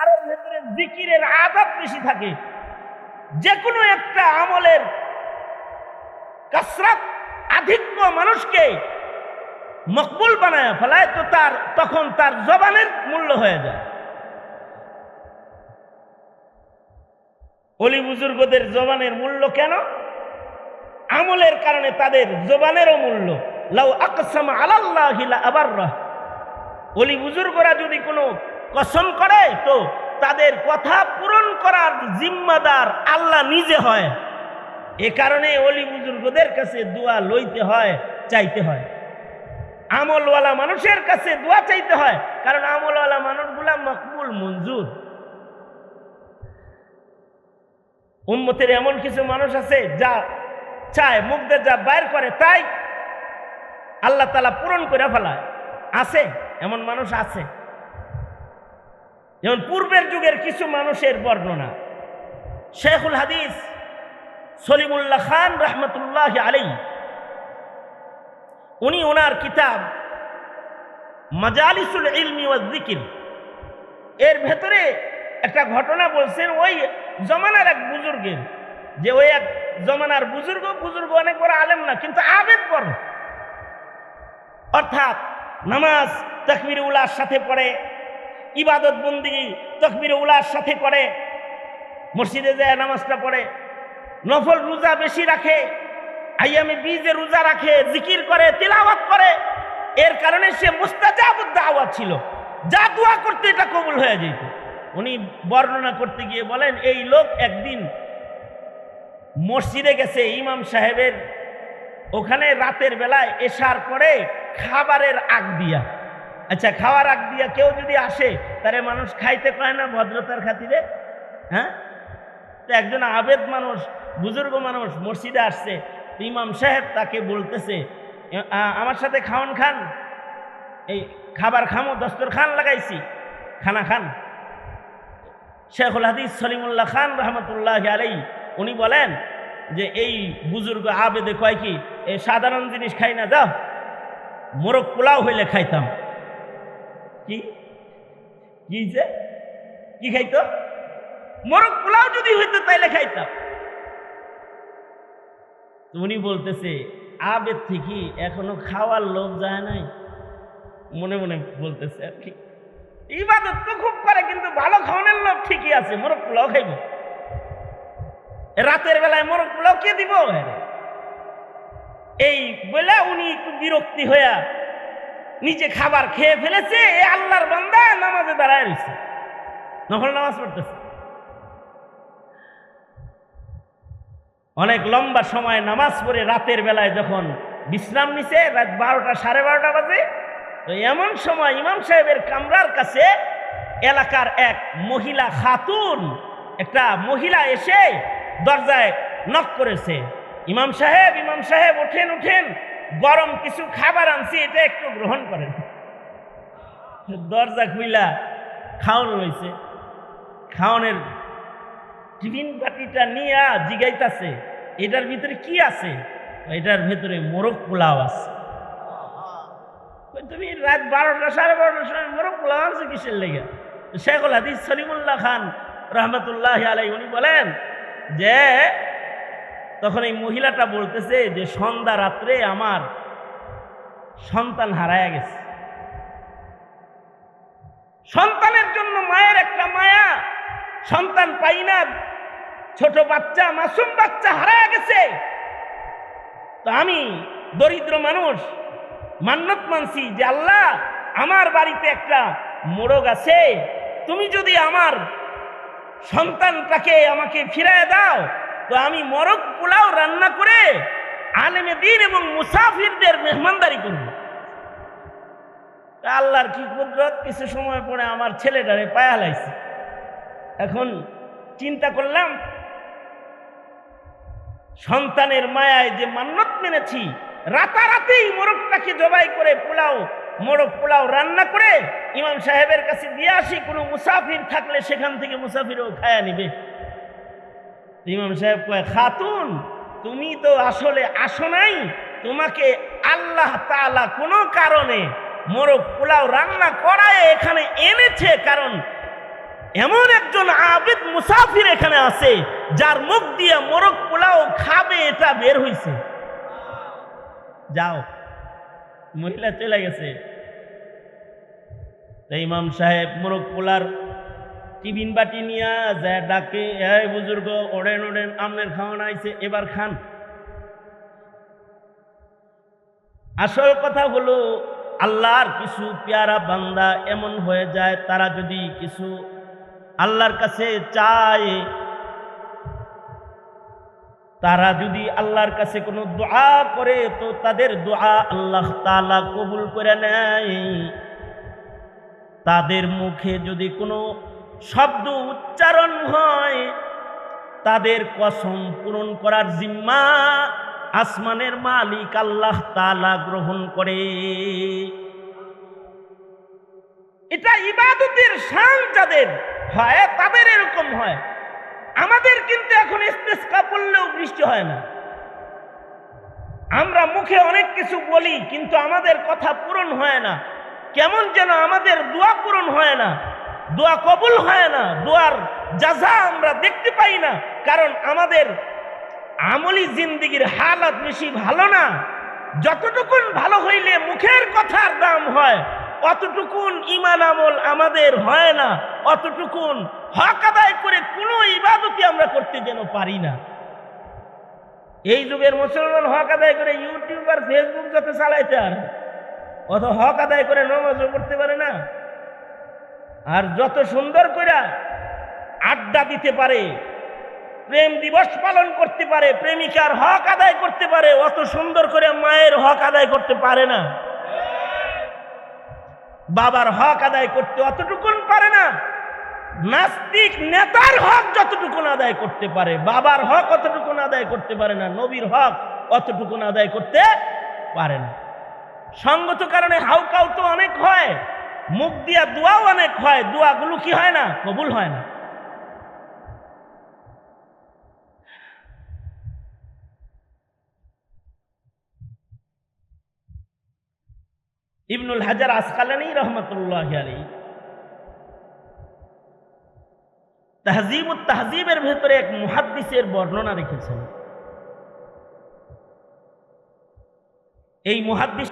কারোর ভেতরে জিকিরের আদত বেশি থাকে। যে কোনো একটা আমলের কাসরাত আধিক্য মানুষকে মকবুল বানায়, ফেলায় তো তার, তখন তার জবানের মূল্য হয়ে যায়। অলি বুজুর্গদের জবানের মূল্য কেন? আমলের কারণে তাদের জবানেরও মূল্য। লাউ আকসাম আলাল্লাহিলা আবার অলি বুজুর্গরা যদি কোনো কসম করে তো তাদের কথা পূরণ করার জিম্মাদার আল্লাহ নিজে হয়। এ কারণে অলি বুজুর্গদের কাছে দোয়া লইতে হয়, চাইতে হয়। আমলওয়ালা মানুষের কাছে দোয়া চাইতে হয়, কারণ আমলওয়ালা মানুষগুলা মকবুল, মঞ্জুর। উম্মতের এমন কিছু মানুষ আছে যা চায় মুখদের যা বাইর করে, তাই আল্লাহ তালা পূরণ করে ফেলায়। আছে, এমন মানুষ আছে। যেমন পূর্বের যুগের কিছু মানুষের বর্ণনা। শেখুল হাদিস সলিমুল্লাহ খান রহমতুল্লাহ আলী উনি ওনার কিতাব মাজালিসুল ইলমি ওয়াজ জিকির এর ভেতরে একটা ঘটনা বলছেন ওই জমানার এক বুজুর্গের, যে ওই এক জমানার বুজুর্গ বুজুর্গ অনেক বড় আলেম না, কিন্তু আবেদ বড়। অর্থাৎ নামাজ তকবির উলার সাথে পড়ে ইবাদত বন্দি, তকবির উলার সাথে করে, মসজিদে যায় নামাজটা পড়ে, নফল রোজা বেশি রাখে, আইয়ামে বীজে রোজা রাখে, জিকির করে, তিলাওয়াত করে, এর কারণে সে মুস্তাজাবুদ দাওয়াত ছিল। যা দোয়া করতে এটা কবুল হয়ে যেত। উনি বর্ণনা করতে গিয়ে বলেন, এই লোক একদিন মসজিদে গেছে ইমাম সাহেবের, ওখানে রাতের বেলায় এসার পরে খাবারের আগ দিয়া আচ্ছা খাওয়ার আগ দিয়া কেউ যদি আসে, তারে মানুষ খাইতে পায় না ভদ্রতার খাতিরে? হ্যাঁ? তো একজন আবেদ মানুষ, বুজুর্গ মানুষ মসজিদে আসছে ইমাম সাহেব তাকে বলতেছে আমার সাথে খাওয়ান খান, এই খাবার খামো দস্তর খান লাগাইছি, খানা খান। শেখুল হাদিস সলিমুল্লাহ খান রহমতুল্লাহ আলাই উনি বলেন যে, এই বুজুর্গ আবেদে কয় কি এই সাধারণ জিনিস খাই না, যাও, মোরগ পোলাও হইলে খাইতাম। কি? কি যে? কি খাইতো? মোরগ পোলাও যদি হইতো তাইলে খাইতাম। উনি বলতেছে, আবেদ থেকে এখনও খাওয়ার লোভ যায় নাই। মনে মনে বলতেছে আর কি। ইবাদত তো খুব করে, কিন্তু ভালো খাওয়ানোর লোভ ঠিকই আছে, মোরগ পোলাও খাইব। রাতের বেলায় মোরগ পোলাও কে দিব? এই বলে উনি একটু বিরক্তি হইয়া নিচে খাবার খেয়ে ফেলেছে, এ আল্লাহর বান্দা নামাজে দাঁড়ায় রয়েছে। নফল নামাজ পড়তেছে। অনেক লম্বা সময় নামাজ পড়ে রাতের বেলায় যখন বিশ্রাম নিছে, রাত বারোটা সাড়ে বারোটা বাজে, তো এমন সময় ইমাম সাহেবের কামরার কাছে এলাকার এক মহিলা খাতুন, একটা মহিলা এসে দরজায় নক করেছে। ইমাম সাহেব ইমাম সাহেব, ওঠেন ওঠেন। গরম কিছু খাবার আনছি, এটা একটু গ্রহণ করেন। দরজা খুইলা খাওয়ান রয়েছে খাওয়ানের টিফিন বাটিটা নিয়ে জিগাইতাছে, এটার ভিতরে কি আছে? এটার ভিতরে মোরগ পোলাও আছে। তুমি রাত বারোটা, সাড়ে বারোটার সময় মোরগ পোলাও আছে কিসের লেগে? শেখুল হাদিস সলিমুল্লাহ খান রহমতুল্লাহ আলাই উনি বলেন যে তখন এই মহিলাটা বলতেছে যে সন্ধ্যা রাত্রে আমার সন্তান হারায়া গেছে। সন্তানের জন্য মায়ের একটা মায়া, সন্তান পাই না, ছোট বাচ্চা, মাসুম বাচ্চা হারায়া গেছে। তো আমি দরিদ্র মানুষ, মান্নত মানছি যে আল্লাহ, আমার বাড়িতে একটা মোরগ আছে, তুমি যদি আমার সন্তানটাকে আমাকে ফিরায় দাও তো আমি মরক পোলাও রান্না করে আলেমে দিন এবং মুসাফিরদের মেহমানদারি করব। আল্লাহর কি কুদরত? কিছু সময় পরে আমার ছেলেটারে পায়া লাইছে। এখন চিন্তা করলাম, সন্তানের মায়ায় যে মান্যত মেনেছি রাতারাতেই মোরগটাকে জবাই করে পোলাও মোরগ পোলাও রান্না করে ইমাম সাহেবের কাছে দিয়ে আসি, কোনো মুসাফির থাকলে সেখান থেকে মুসাফিরও খায়া নিবে। ইমাম সাহেব কয়, খাতুন, তুমি তো আসলে আসো নাই, তোমাকে আল্লাহ তাআলা কোনো কারণে মোরগ পোলাও রান্না করায় এখানে এনেছে, কারণ এমন একজন আবেদ মুসাফির এখানে আছে, যার মুখ দিয়ে মোরগ পোলাও খাবে, এটা বের হইছে। যাও, মহিলা চলে গেছে। ইমাম সাহেব মোরগ পোলার টিফিন বাটি নিয়ে যায় ডাকে, এই বুজুর্গ, ওড়েন ওড়েন আমনের খাওয়ান আইছে এবার খান। আসল কথা হলো, আল্লাহর কিছু পেয়ারা বান্দা এমন হয়ে যায়, তারা যদি কিছু আল্লাহর কাছে চায়, তারা যদি আল্লাহর কাছে কোনো দোয়া করে, তো তাদের দোয়া আল্লাহ তালা কবুল করে নেয়। তাদের মুখে যদি কোনো শব্দ উচ্চারণ হয়। তাদের কসম পূরণ করার জিম্মা আসমানের মালিক আল্লাহ তালা গ্রহণ করে। এটা ইবাদতের শান যাদের হয়, তাদের এরকম হয়। আমাদের কিন্তু এখন ইস্তেস্কা পড়লেও বৃষ্টি হয় না। আমরা মুখে অনেক কিছু বলি, কিন্তু আমাদের কথা পূরণ হয় না। কেমন যেন আমাদের দোয়া পূরণ হয় না। দোয়া কবুল হয় না, দোয়ার যাজা আমরা দেখতে পাই না, কারণ আমাদের আমলি জিন্দিগির হালাত বেশি ভালো না। যতটুকুন ভালো হইলে মুখের কথার দাম হয়, অতটুকুন ইমান আমল আমাদের হয় না, অতটুকুন হক আদায় করে কোনো ইবাদতি আমরা করতে যেন পারি না। এই যুগের মুসলমান হক আদায় করে ইউটিউব আর ফেসবুক যত চালাইতে আর, অত হক আদায় করে নমাজও করতে পারে না। আর যত সুন্দর করে আড্ডা দিতে পারে, প্রেম দিবস পালন করতে পারে, প্রেমিকার হক আদায় করতে পারে, অত সুন্দর করে মায়ের হক আদায় করতে পারে না। বাবার হক আদায় করতে অতটুকুন পারে না। নাস্তিক নেতার হক যতটুকুন আদায় করতে পারে, বাবার হক অতটুকুন আদায় করতে পারে না, নবীর হক অতটুকুন আদায় করতে পারে না। সঙ্গত কারণে হাউকাউ তো অনেক হয়। মুখ দিয়া দোয়াও অনেক হয়, দোয়াগুলো কি হয় না? কবুল হয় না। ইবনুল হাজার আসকালানি রহমতুল্লাহ আলী তাহজিব তাহজিবের ভেতরে এক মুহাদ্দিসের বর্ণনা রেখেছেন। এই মুহাদ্দিস